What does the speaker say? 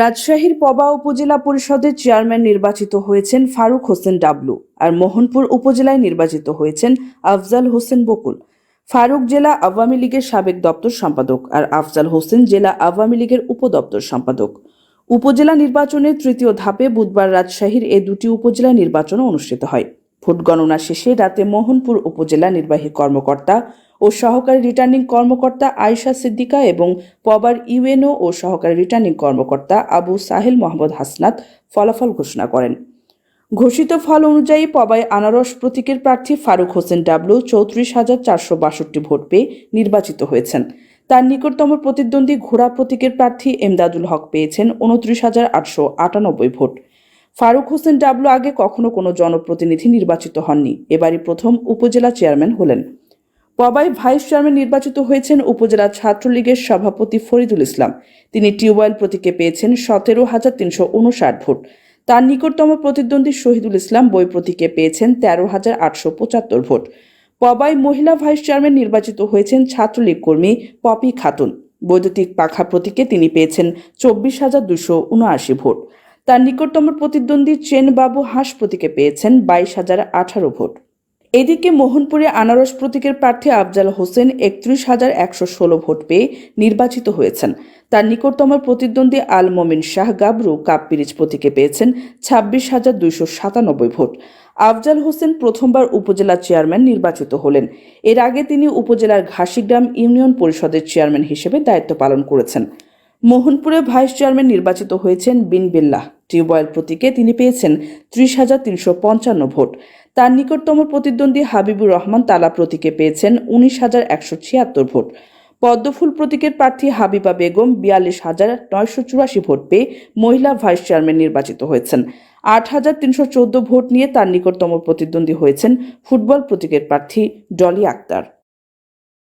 রাজশাহীর পবা উপজেলা পরিষদের চেয়ারম্যান নির্বাচিত হয়েছেন ফারুক হোসেন ডাবলু আর মোহনপুর উপজেলায় নির্বাচিত হয়েছেন আফজাল হোসেন বকুল। ফারুক জেলা আওয়ামী লীগের সাবেক দপ্তর সম্পাদক আর আফজাল হোসেন জেলা আওয়ামী লীগের উপদপ্তর সম্পাদক। উপজেলা নির্বাচনের তৃতীয় ধাপে বুধবার রাজশাহীর এ দুটি উপজেলা নির্বাচন অনুষ্ঠিত হয়। ভোট গণনা শেষে রাতে মোহনপুর উপজেলা নির্বাহী কর্মকর্তা ও সহকারী রিটার্নিং কর্মকর্তা আয়েশা সিদ্দিকা এবং পবার ইউএনও ও সহকারী রিটার্নিং কর্মকর্তা আবু সাহেল মোহাম্মদ হাসনাত ফলাফল ঘোষণা করেন। ঘোষিত ফল অনুযায়ী পবায় আনারস প্রতীকের প্রার্থী ফারুক হোসেন ডাবলু চৌত্রিশ হাজার চারশো বাষট্টি ভোট পেয়ে নির্বাচিত হয়েছেন। তার নিকটতম প্রতিদ্বন্দ্বী ঘোড়া প্রতীকের প্রার্থী এমদাদুল হক পেয়েছেন উনত্রিশ হাজার আটশো আটানব্বই ভোট। ফারুক হোসেন ডাবলু আগে কখনো কোনো জনপ্রতিনিধি নির্বাচিত হননি। এবারই প্রথম উপজেলা চেয়ারম্যান হলেন। পবাই ভাইস চেয়ারম্যান নির্বাচিত হয়েছেন উপজেলা ছাত্রলীগের সভাপতি ফরিদুল ইসলাম। তিনি টিউবওয়েল প্রতীকে পেয়েছেন সতেরো হাজার তিনশো উনষাট ভোট। তার নিকটতম প্রতিদ্বন্দ্বী শহীদুল ইসলাম বই প্রতীকে পেয়েছেন তেরো হাজার আটশো পঁচাত্তর ভোট। পবাই মহিলা ভাইস চেয়ারম্যান নির্বাচিত হয়েছেন ছাত্রলীগ কর্মী পপি খাতুন। বৈদ্যুতিক পাখা প্রতীকে তিনি পেয়েছেন চব্বিশ হাজার দুশো উনআশি ভোট। তার নিকটতম প্রতিদ্বন্দ্বী চেনবাবু হাঁস প্রতীকে পেয়েছেন বাইশ হাজার আঠারো ভোট। এদিকে মোহনপুরে আনারস প্রতীকের প্রার্থী আফজাল হোসেন একত্রিশ হাজার একশো ষোলো ভোট পেয়ে নির্বাচিত হয়েছেন। তার নিকটতম প্রতিদ্বন্দ্বী আল মমিন শাহ গাবরু কাপ পিরিচ প্রতীকে পেয়েছেন ছাব্বিশ হাজার দুইশো সাতানব্বই ভোট। আফজাল হোসেন প্রথমবার উপজেলা চেয়ারম্যান নির্বাচিত হলেন। এর আগে তিনি উপজেলার ঘাসিগ্রাম ইউনিয়ন পরিষদের চেয়ারম্যান হিসেবে দায়িত্ব পালন করেছেন। মোহনপুরে ভাইস চেয়ারম্যান নির্বাচিত হয়েছেন বিন বিল্লাহ। টিউবওয়েল প্রতীকে তিনি পেয়েছেন ত্রিশ হাজার তিনশো পঞ্চান্ন ভোট। তার নিকটতম প্রতিদ্বন্দ্বী হাবিবুর রহমান তালা প্রতীকে পেয়েছেন উনিশ হাজার একশো ছিয়াত্তর ভোট। পদ্মফুল প্রতীকের প্রার্থী হাবিবা বেগম বিয়াল্লিশ হাজার নয়শো চুরাশি ভোট পেয়ে মহিলা ভাইস চেয়ারম্যান নির্বাচিত হয়েছেন। আট হাজার তিনশো চোদ্দ ভোট নিয়ে তার নিকটতম প্রতিদ্বন্দ্বী হয়েছেন ফুটবল প্রতীকের প্রার্থী ডলি আক্তার।